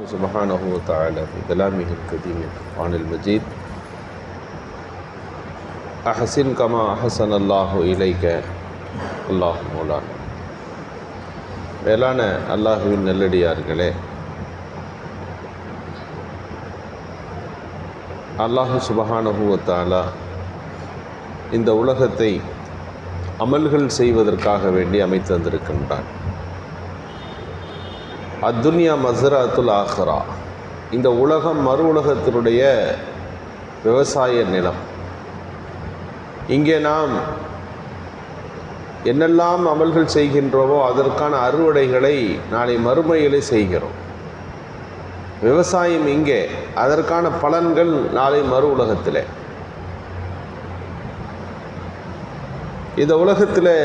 سبحانه وتعالى في كلامه القديم القرآن المجيد أحسن كما أحسن الله إليك الله مولانا மேலான அல்லாஹுவின் நல்லடியார்களே அல்லாஹு சுபஹானஹுவத்தாலா இந்த உலகத்தை அமல்கள் செய்வதற்காக வேண்டி அமைத்து தந்திருக்கின்றான் அத்துன்யா மசராத்துல் ஆஹ்ரா. இந்த உலகம் மறு உலகத்தினுடைய விவசாய நிலம். இங்கே நாம் என்னெல்லாம் அமல்கள் செய்கின்றோமோ அதற்கான அறுவடைகளை நாளை மறுமையிலே செய்கிறோம். விவசாயம் இங்கே அதற்கான பலன்கள் நாளை மறு உலகத்தில். இந்த உலகத்தில்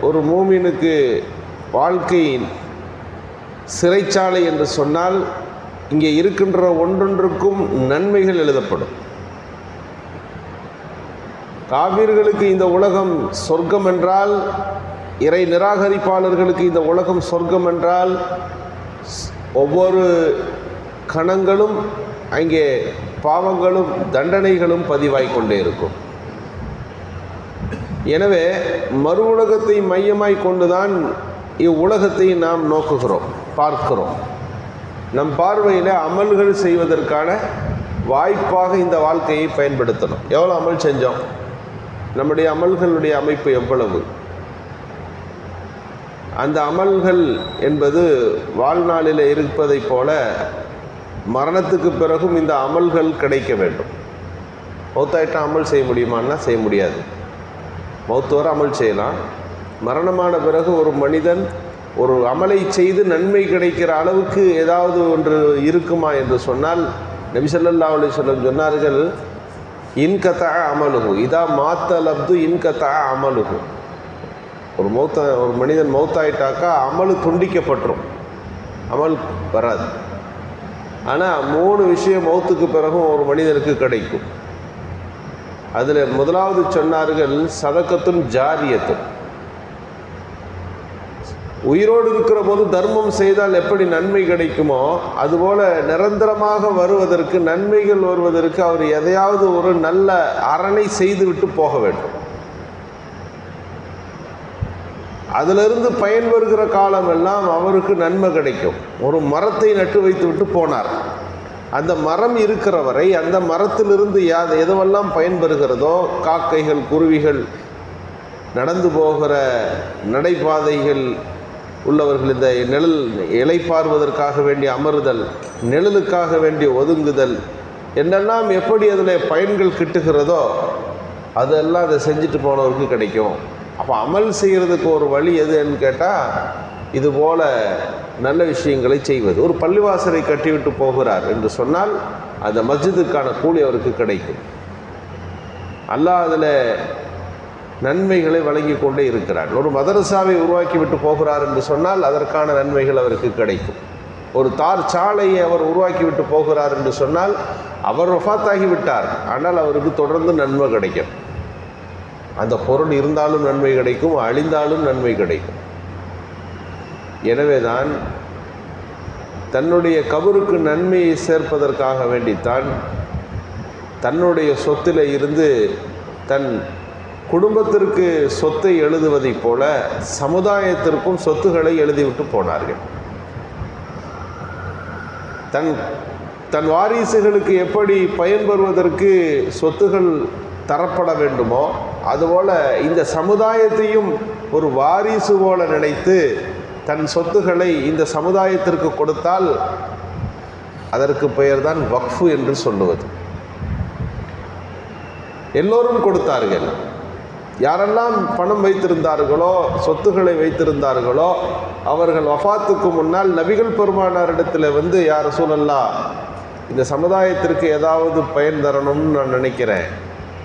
ஒரு மூமினுக்கு வாழ்க்கையின் சிறைச்சாலை என்று சொன்னால் இங்கே இருக்கின்ற ஒன்றொன்றுக்கும் நன்மைகள் எழுதப்படும். காவிர்களுக்கு இந்த உலகம் சொர்க்கம் என்றால் இறை நிராகரிப்பாளர்களுக்கு இந்த உலகம் சொர்க்கம் என்றால் ஒவ்வொரு கணங்களும் அங்கே பாவங்களும் தண்டனைகளும் பதிவாய் கொண்டே இருக்கும். எனவே மறு உலகத்தை மையமாய் கொண்டுதான் இவ்வுலகத்தை நாம் நோக்குகிறோம். பார்க்கிறோம். நம் பார்வையில் அமல்கள் செய்வதற்கான வாய்ப்பாக இந்த வாழ்க்கையை பயன்படுத்தணும். எவ்வளோ அமல் செஞ்சோம்? நம்முடைய அமல்களுடைய அமைப்பு எவ்வளவு? அந்த அமல்கள் என்பது வாழ்நாளில் இருப்பதைப் போல மரணத்துக்கு பிறகும் இந்த அமல்கள் கிடைக்க வேண்டும். மௌத்தாயிட்ட அமல் செய்ய முடியுமான்னா செய்ய முடியாது. மௌத்து வர அமல் செய்யலாம். மரணமான பிறகு ஒரு மனிதன் ஒரு அமலை செய்து நன்மை கிடைக்கிற அளவுக்கு ஏதாவது ஒன்று இருக்குமா என்று சொன்னால் நபிசல்லா அலி சொல்லம் சொன்னார்கள் இன்கத்தா அமலுகு இதா மாத்தலப்து இன்கத்தா அமலுகு ஒரு மௌத்த ஒரு மனிதன் மௌத்தாயிட்டாக்கா அமல் துண்டிக்கப்பட்டுரும். அமல் வராது. ஆனால் மூணு விஷயம் மௌத்துக்கு பிறகும் ஒரு மனிதனுக்கு கிடைக்கும். அதில் முதலாவது சொன்னார்கள் சதக்கத்தும் ஜாரியத்தும். உயிரோடு இருக்கிற போது தர்மம் செய்தால் எப்படி நன்மை கிடைக்குமோ அதுபோல நிரந்தரமாக வருவதற்கு நன்மைகள் வருவதற்கு அவர் எதையாவது ஒரு நல்ல அரணை செய்துவிட்டு போக வேண்டும். அதிலிருந்து பயன் வருகிற காலமெல்லாம் அவருக்கு நன்மை கிடைக்கும். ஒரு மரத்தை நட்டு வைத்து விட்டு போனார். அந்த மரம் இருக்கிற வரை அந்த மரத்திலிருந்து யா எதுவெல்லாம் பயன்பெறுகிறதோ காக்கைகள் குருவிகள் நடந்து போகிற நடைபாதைகள் உள்ளவர்கள் இந்த நிழல் இலைப்பார்வதற்காக வேண்டிய அமருதல் நிழலுக்காக வேண்டிய ஒதுங்குதல் என்னெல்லாம் எப்படி அதில் பயன்கள் கிட்டுகிறதோ அதெல்லாம் அதை செஞ்சுட்டு போனவருக்கு கிடைக்கும். அப்போ அமல் செய்கிறதுக்கு ஒரு வழி எதுன்னு கேட்டால் இது போல நல்ல விஷயங்களை செய்வது. ஒரு பள்ளிவாசலை கட்டிவிட்டு போகிறார் என்று சொன்னால் அந்த மஸ்ஜிதுக்கான கூலி அவருக்கு கிடைக்கும். அல்லாஹ் அதில் நன்மைகளை வழங்கி கொண்டே இருக்கிறார். ஒரு மதரசாவை உருவாக்கி விட்டு போகிறார் என்று சொன்னால் அதற்கான நன்மைகள் அவருக்கு கிடைக்கும். ஒரு தார் சாலையை அவர் உருவாக்கி விட்டு போகிறார் என்று சொன்னால் அவர் ஒஃபாத்தாகிவிட்டார் ஆனால் அவருக்கு தொடர்ந்து நன்மை கிடைக்கும். அந்த பொருள் இருந்தாலும் நன்மை கிடைக்கும் அழிந்தாலும் நன்மை கிடைக்கும். எனவே தான் தன்னுடைய கபருக்கு நன்மையை சேர்ப்பதற்காக வேண்டித்தான் தன்னுடைய சொத்தில் இருந்து தன் குடும்பத்திற்கு சொத்தை எழுதுவதைப் போல சமுதாயத்திற்கும் சொத்துக்களை எழுதிவிட்டு போனார்கள். தன் தன் வாரிசுகளுக்கு எப்படி பயன்பெறுவதற்கு சொத்துகள் தரப்பட வேண்டுமோ அதுபோல் இந்த சமுதாயத்தையும் ஒரு வாரிசு போல நினைத்து தன் சொத்துக்களை இந்த சமுதாயத்திற்கு கொடுத்தால் அதற்கு பெயர்தான் வக்ஃபு என்று சொல்லுவது. எல்லோரும் கொடுத்தார்கள். யாரெல்லாம் பணம் வைத்திருந்தார்களோ சொத்துக்களை வைத்திருந்தார்களோ அவர்கள் வஃபாத்துக்கு முன்னால் நபிகள் பெருமானாரிடத்தில் வந்து யார் சூழல்லா இந்த சமுதாயத்திற்கு ஏதாவது பயன் தரணும்னு நான் நினைக்கிறேன்.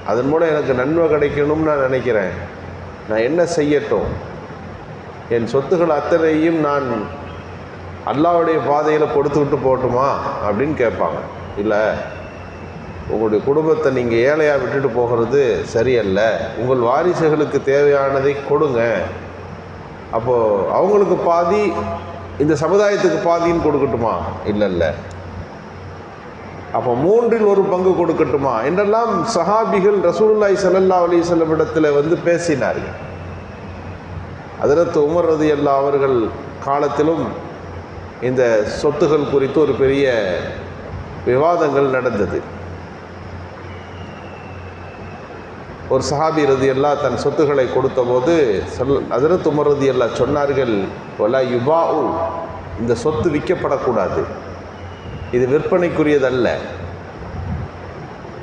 அதன் மூலம் எனக்கு நன்மை கிடைக்கணும்னு நான் நினைக்கிறேன். நான் என்ன செய்யட்டும்? என் சொத்துக்கள் அத்தனையும் நான் அல்லாவுடைய பாதையில் கொடுத்து விட்டு போகட்டுமா? அப்படின்னு கேட்பாங்க. இல்லை உங்களுடைய குடும்பத்தை நீங்கள் ஏழையாக விட்டுட்டு போகிறது சரியல்ல. உங்கள் வாரிசுகளுக்கு தேவையானதை கொடுங்க. அப்போது அவங்களுக்கு பாதி இந்த சமுதாயத்துக்கு பாதின்னு கொடுக்கட்டுமா? இல்லை இல்லை அப்போ மூன்றில் ஒரு பங்கு கொடுக்கட்டுமா? என்றெல்லாம் சஹாபிகள் ரசூலுல்லாய் சல்லல்லா அலி செல்லமிடத்தில் வந்து பேசினார்கள். அதிரத்து உமர் ரதி அல்லா அவர்கள் காலத்திலும் இந்த சொத்துகள் குறித்து ஒரு பெரிய விவாதங்கள் நடந்தது. ஒரு சஹாபி ரதி அல்லா தன் சொத்துக்களை கொடுத்தபோது சொல் அதிரத் உமர் ரதி அல்லா சொன்னார்கள் ஒலா யுபா இந்த சொத்து விற்கப்படக்கூடாது. இது விற்பனைக்குரியதல்ல.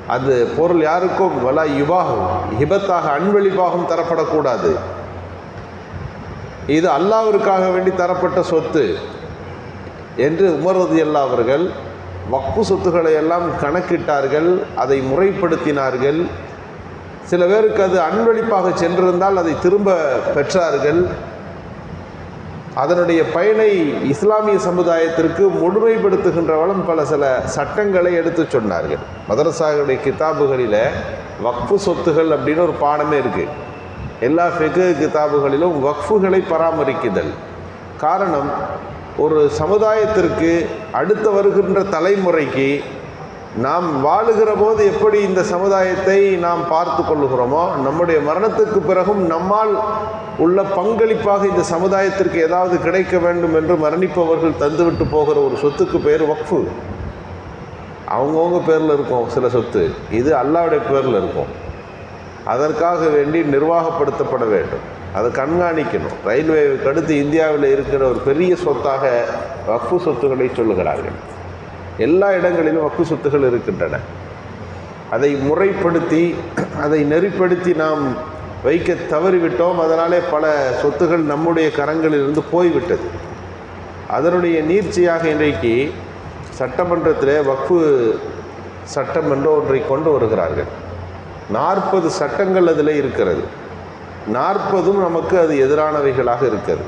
அது பொருள் யாருக்கும் வலா யுபாகும் ஹிபத்தாக அன்வெளிப்பாகவும் தரப்படக்கூடாது. இது அல்லாவிற்காக வேண்டி தரப்பட்ட சொத்து. என்று உமர்வது அல்லா அவர்கள் வக்கு சொத்துக்களை எல்லாம் கணக்கிட்டார்கள் அதை முறைப்படுத்தினார்கள். சில பேருக்கு அது அன்வழிப்பாக சென்றிருந்தால் அதை திரும்ப பெற்றார்கள். அதனுடைய பயனை இஸ்லாமிய சமுதாயத்திற்கு முழுமைப்படுத்துகின்ற வளம் பல சில சட்டங்களை எடுத்து சொன்னார்கள். மதரசாவுடைய கிதாபுகளில் வக்ஃபு சொத்துகள் அப்படின்னு ஒரு பாடமே இருக்குது எல்லா ஃபெகு கிதாபுகளிலும் வக்ஃபுகளை பராமரிக்குதல். காரணம் ஒரு சமுதாயத்திற்கு அடுத்து வருகின்ற தலைமுறைக்கு நாம் வாழுகிற போது எப்படி இந்த சமுதாயத்தை நாம் பார்த்து கொள்ளுகிறோமோ நம்முடைய மரணத்துக்கு பிறகும் நம்மால் உள்ள பங்களிப்பாக இந்த சமுதாயத்திற்கு ஏதாவது கிடைக்க வேண்டும் என்று மரணிப்பவர்கள் தந்துவிட்டு போகிற ஒரு சொத்துக்கு பேர் வக்ஃபு. அவங்கவுங்க பேரில் இருக்கும் சில சொத்து. இது அல்லாவுடைய பேரில் இருக்கும். அதற்காக வேண்டி நிர்வாகப்படுத்தப்பட வேண்டும். அதை கண்காணிக்கணும். ரயில்வேவுக்கு அடுத்து இந்தியாவில் இருக்கிற ஒரு பெரிய சொத்தாக வக்ஃபு சொத்துக்களை சொல்லுகிறார்கள். எல்லா இடங்களிலும் வக்கு சொத்துகள் இருக்கின்றன. அதை முறைப்படுத்தி அதை நெறிப்படுத்தி நாம் வைக்க தவறிவிட்டோம். அதனாலே பல சொத்துகள் நம்முடைய கரங்களிலிருந்து போய்விட்டது. அதனுடைய நீர்ச்சியாக இன்றைக்கு சட்டமன்றத்தில் வக்ஃபு சட்டம் என்று ஒன்றை கொண்டு வருகிறார்கள். நாற்பது சட்டங்கள் அதில் இருக்கிறது. நாற்பதும் நமக்கு அது எதிரானவைகளாக இருக்கிறது.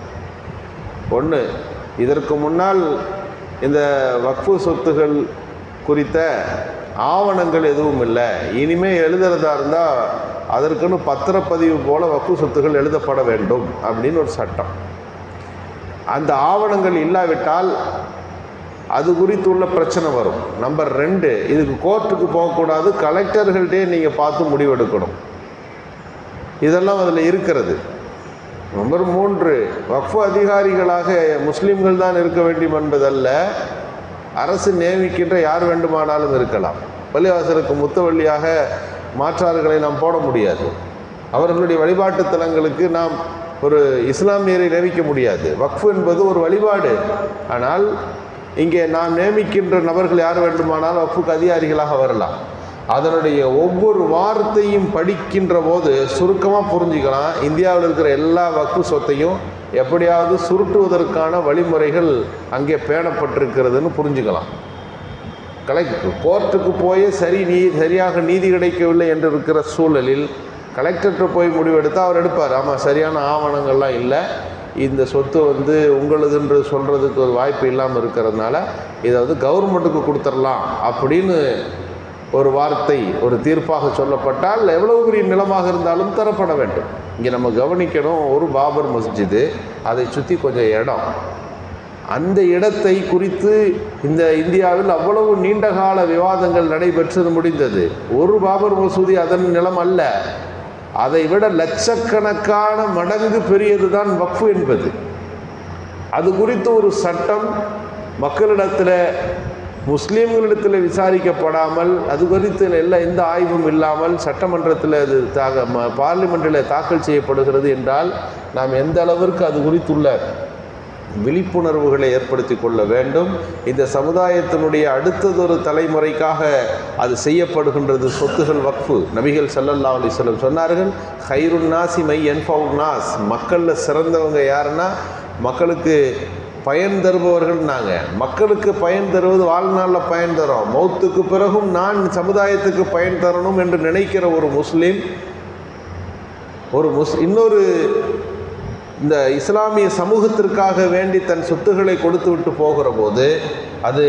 ஒன்று இதற்கு முன்னால் இந்த வக்ஃபு சொத்துகள் குறித்த ஆவணங்கள் எதுவும் இல்லை. இனிமேல் எழுதுறதா இருந்தால் அதற்குன்னு பத்திரப்பதிவு போல் வக்ஃபு சொத்துகள் எழுதப்பட வேண்டும் அப்படின்னு ஒரு சட்டம். அந்த ஆவணங்கள் இல்லாவிட்டால் அது குறித்து உள்ள பிரச்சனை வரும். நம்பர் ரெண்டு இதுக்கு கோர்ட்டுக்கு போகக்கூடாது கலெக்டர்கள்டே நீங்கள் பார்த்து முடிவெடுக்கணும். இதெல்லாம் அதில் இருக்கிறது. நம்பர் மூன்று வக்ஃபு அதிகாரிகளாக முஸ்லீம்கள் தான் இருக்க வேண்டும் என்பதல்ல. அரசு நியமிக்கின்ற யார் வேண்டுமானாலும் இருக்கலாம். பள்ளிவாசலுக்கு முத்தவள்ளியாக மாற்றார்களை நாம் போட முடியாது. அவர்களுடைய வழிபாட்டு தலங்களுக்கு நாம் ஒரு இஸ்லாமியரை நியமிக்க முடியாது. வக்ஃபு என்பது ஒரு வழிபாடு. ஆனால் இங்கே நாம் நியமிக்கின்ற நபர்கள் யார் வேண்டுமானாலும் வக்ஃபுக்கு அதிகாரிகளாக வரலாம். அதனுடைய ஒவ்வொரு வார்த்தையும் படிக்கின்ற போது சுருக்கமாக புரிஞ்சுக்கலாம். இந்தியாவில் இருக்கிற எல்லா வக்கு சொத்தையும் எப்படியாவது சுருட்டுவதற்கான வழிமுறைகள் அங்கே பேணப்பட்டிருக்கிறதுன்னு புரிஞ்சுக்கலாம். கலெக்டர் கோர்ட்டுக்கு போய் சரி நீ சரியாக நீதி கிடைக்கவில்லை என்று இருக்கிற சூழலில் கலெக்டர்கிட்ட போய் முடிவெடுத்தால் அவர் எடுப்பார். ஆமாம் சரியான ஆவணங்கள்லாம் இல்லை. இந்த சொத்து வந்து உங்களதுன்று சொல்கிறதுக்கு ஒரு வாய்ப்பு இல்லாமல் இருக்கிறதுனால இதை வந்து கவர்மெண்ட்டுக்கு கொடுத்துடலாம் அப்படின்னு ஒரு வார்த்தை ஒரு தீர்ப்பாக சொல்லப்பட்டால் எவ்வளவு பெரிய நிலமாக இருந்தாலும் தரப்பட வேண்டும். இங்கே நம்ம கவனிக்கணும் ஒரு பாபர் மஸ்ஜிது அதை சுற்றி கொஞ்சம் இடம். அந்த இடத்தை குறித்து இந்த இந்தியாவில் அவ்வளவு நீண்டகால விவாதங்கள் நடைபெற்றது முடிந்தது. ஒரு பாபர் மசூதி அதன் நிலம் அல்ல. அதை விட லட்சக்கணக்கான மடங்கு பெரியது தான் வக்ஃபு என்பது. அது குறித்து ஒரு சட்டம் மக்களிடத்தில் முஸ்லீம்களிடத்தில் விசாரிக்கப்படாமல் அது குறித்து எல்லா எந்த ஆய்வும் இல்லாமல் சட்டமன்றத்தில் அது தாக ம- பார்லிமெண்ட்டில் தாக்கல் செய்யப்படுகிறது என்றால் நாம் எந்த அளவிற்கு அது குறித்துள்ள விழிப்புணர்வுகளை ஏற்படுத்தி கொள்ள வேண்டும் இந்த சமுதாயத்தினுடைய அடுத்ததொரு தலைமுறைக்காக அது செய்யப்படுகின்றது சொத்துகள் வக்ஃபு. நபிகள் சல்லல்லா அலைஹி சொன்னார்கள் ஹைருன் நாசி மை என் நாஸ். மக்களில் சிறந்தவங்க யாருன்னா மக்களுக்கு பயன் தருபவர்கள் நாங்கள் மக்களுக்கு பயன் தருவது வாழ்நாளில் பயன் தரோம். மௌத்துக்கு பிறகும் நான் சமுதாயத்துக்கு பயன் தரணும் என்று நினைக்கிற ஒரு முஸ்லீம் ஒரு முஸ் இன்னொரு இந்த இஸ்லாமிய சமூகத்திற்காக வேண்டி தன் சொத்துக்களை கொடுத்து விட்டு போகிற போது அது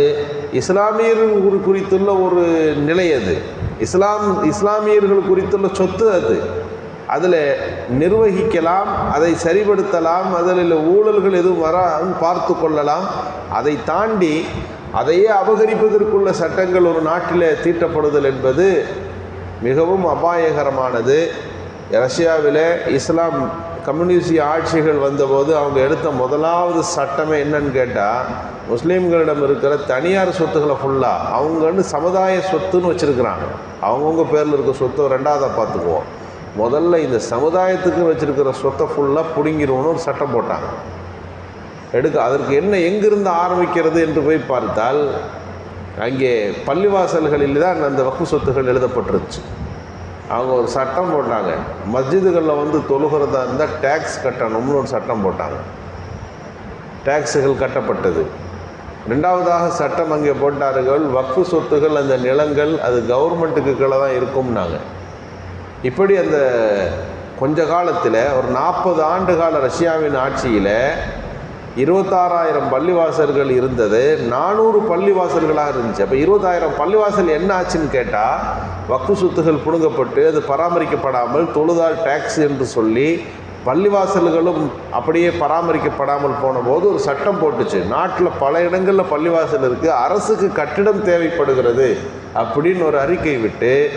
இஸ்லாமியர்கள் குறித்துள்ள ஒரு நிலை அது. இஸ்லாம் இஸ்லாமியர்கள் குறித்துள்ள சொத்து அது. அதில் நிர்வகிக்கலாம் அதை சரிபடுத்தலாம் அதில் ஊழல்கள் எதுவும் வராமல் பார்த்து கொள்ளலாம். அதை தாண்டி அதையே அபகரிப்பதற்குள்ள சட்டங்கள் ஒரு நாட்டில் தீட்டப்படுதல் என்பது மிகவும் அபாயகரமானது. ரஷ்யாவில் இஸ்லாம் கம்யூனிஸ்ட் ஆட்சிகள் வந்தபோது அவங்க எடுத்த முதலாவது சட்டமே என்னன்னு கேட்டால் முஸ்லீம்களிடம் இருக்கிற தனியார் சொத்துக்களை ஃபுல்லாக அவங்கன்னு சமுதாய சொத்துன்னு வச்சுருக்கிறாங்க. அவங்கவுங்க பேரில் இருக்க சொத்தை ரெண்டாவதாக பார்த்துக்குவோம். முதல்ல இந்த சமுதாயத்துக்கு வச்சுருக்கிற சொத்தை ஃபுல்லாக பிடுங்கிடுவோன்னு ஒரு சட்டம் போட்டாங்க. எடுக்க அதற்கு என்ன எங்கிருந்து ஆரம்பிக்கிறது என்று போய் பார்த்தால் அங்கே பள்ளிவாசல்களில் தான் அந்த வக்கு சொத்துகள் எழுதப்பட்டிருச்சு. அவங்க ஒரு சட்டம் போட்டாங்க. மஸ்ஜிதுகளில் வந்து தொழுகிறதா இருந்தால் டேக்ஸ் கட்டணும்னு ஒரு சட்டம் போட்டாங்க. டேக்ஸுகள் கட்டப்பட்டது. ரெண்டாவதாக சட்டம் அங்கே போட்டார்கள் வக்ஃபு சொத்துகள் அந்த நிலங்கள் அது கவர்மெண்ட்டுக்கு கீழே தான் இருக்கும்னாங்க. இப்படி அந்த கொஞ்ச காலத்தில் ஒரு நாற்பது ஆண்டு கால ரஷ்யாவின் ஆட்சியில் இருபத்தாறாயிரம் பள்ளிவாசல்கள் இருந்தது நானூறு பள்ளிவாசல்களாக இருந்துச்சு. அப்போ இருபதாயிரம் பள்ளிவாசல் என்ன ஆச்சுன்னு கேட்டால் வக்கு சொத்துகள் புடுங்கப்பட்டு அது பராமரிக்கப்படாமல் தொழுதால் டேக்ஸ் என்று சொல்லி பள்ளிவாசல்களும் அப்படியே பராமரிக்கப்படாமல் போன போது ஒரு சட்டம் போட்டுச்சு. நாட்டில் பல இடங்களில் பள்ளிவாசல் இருக்குது அரசுக்கு கட்டிடம் தேவைப்படுகிறது அப்படின்னு ஒரு அறிக்கை விட்டு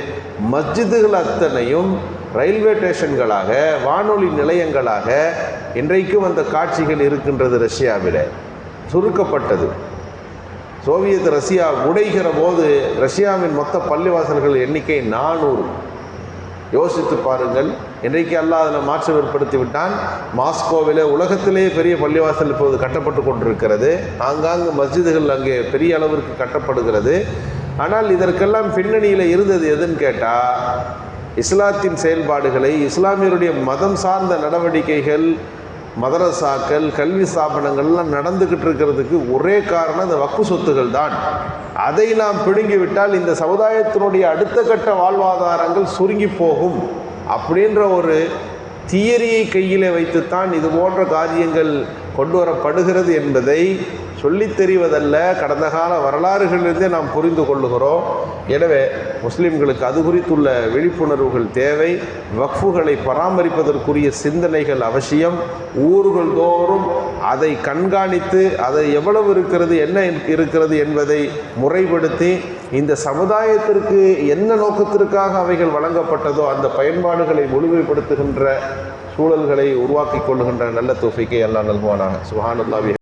மஸ்ஜிதுகள் அத்தனையும் ரயில்வே ஸ்டேஷன்களாக வானொலி நிலையங்களாக இன்றைக்கும் அந்த காட்சிகள் இருக்கின்றது ரஷ்யாவில். சுருக்கப்பட்டது. சோவியத் ரஷ்யா உடைகிற போது ரஷ்யாவின் மொத்த பள்ளிவாசல்கள் எண்ணிக்கை நானூறு. யோசித்து பாருங்கள். இன்றைக்கு அல்லாஹ் அதில் மாற்றம் ஏற்படுத்தி விட்டான் மாஸ்கோவில் உலகத்திலேயே பெரிய பள்ளிவாசல் இப்போது கட்டப்பட்டு கொண்டிருக்கிறது. ஆங்காங்கு மஸ்ஜிதுகள் அங்கே பெரிய அளவிற்கு கட்டப்படுகிறது. ஆனால் இதற்கெல்லாம் பின்னணியில் இருந்தது எதுன்னு கேட்டால் இஸ்லாத்தின் செயல்பாடுகளை இஸ்லாமியருடைய மதம் சார்ந்த நடவடிக்கைகள் மதரசாக்கள் கல்வி ஸ்தாபனங்கள்லாம் நடந்துக்கிட்டு இருக்கிறதுக்கு ஒரே காரணம் இந்த வக்கு சொத்துகள் தான். அதை நாம் பிடுங்கிவிட்டால் இந்த சமுதாயத்தினுடைய அடுத்த கட்ட வாழ்வாதாரங்கள் சுருங்கி போகும். அப்படின்ற ஒரு தியரியை கையிலே வைத்துத்தான் இது போன்ற காரியங்கள் கொண்டு வரப்படுகிறது என்பதை சொல்லித் தெரிவதல்ல கடந்த கால வரலாறுகளிலிருந்தே நாம் புரிந்து கொள்ளுகிறோம். எனவே முஸ்லிம்களுக்கு அது குறித்துள்ள விழிப்புணர்வுகள் தேவை. வக்ஃபுகளை பராமரிப்பதற்குரிய சிந்தனைகள் அவசியம். ஊர்கள் தோறும் அதை கண்காணித்து அதை எவ்வளவு இருக்கிறது என்ன இருக்கிறது என்பதை முறைப்படுத்தி இந்த சமுதாயத்திற்கு என்ன நோக்கத்திற்காக அவைகள் வழங்கப்பட்டதோ அந்த பயன்பாடுகளை முழுமைப்படுத்துகின்ற சூழல்களை உருவாக்கி கொள்ளுகின்ற நல்ல தொகைக்கு எல்லாம் நல்வானாக சுஹானுல்லாவி